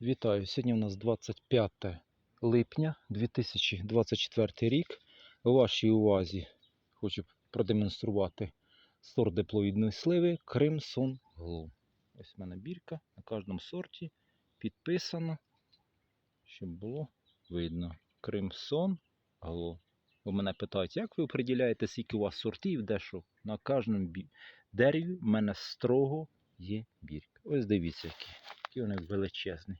Вітаю! Сьогодні у нас 25 липня 2024 рік. У вашій увазі хочу продемонструвати сорт диплоїдної сливи Crimson Glow. Ось в мене бірка на кожному сорті підписано, щоб було видно. Crimson Glow. У мене питають, як ви оприділяєте, скільки у вас сортів, де що? На кожному дереві в мене строго є бірка. Ось дивіться. Які вони величезні.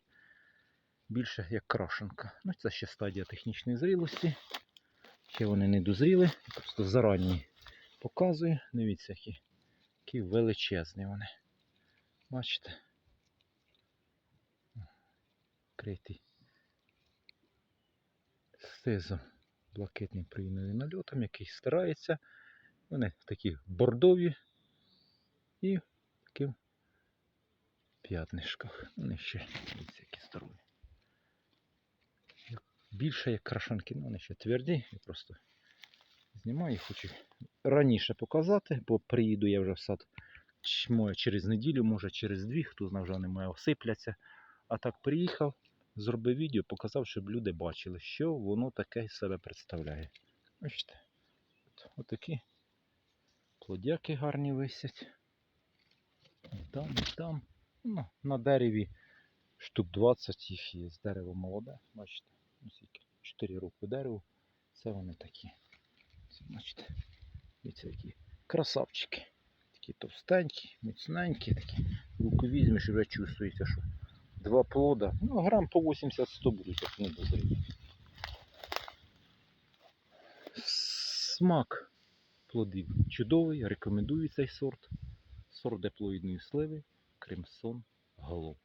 Більше як крашенка. Ну, це ще стадія технічної зрілості. Ще вони не дозріли. Просто зарані показую. Дивіться, які, які величезні вони. Бачите? Критий. Сизом блакитним приїмним нальотом, який стирається. Вони такі бордові і такі в п'ятнишках. Вони ще дивіться, які здорові. Як- Більше як крашанки, ну вони ще тверді. Я просто знімаю і хочу раніше показати, бо приїду я вже в сад через неділю, може через дві, хто знає, вже вони мої осипляться. А так приїхав, зробив відео, показав, щоб люди бачили, що воно таке себе представляє. Бачите, отакі плодяки гарні висять. Там, там. Ну, на дереві штук 20 їх є. З дерева молоде. Бачите, скільки? 4 роки дереву. Це вони такі. Це, бачите, дивіться, які красавчики. Такі товстенькі, міцненькі, такі. Руку візьмеш вже чувствується, що два плода. Ну, грам по 80-100 будуть, як не дозріють. Смак плодів чудовий, рекомендую цей сорт. Сорт диплоїдної сливи Кримсон Голов.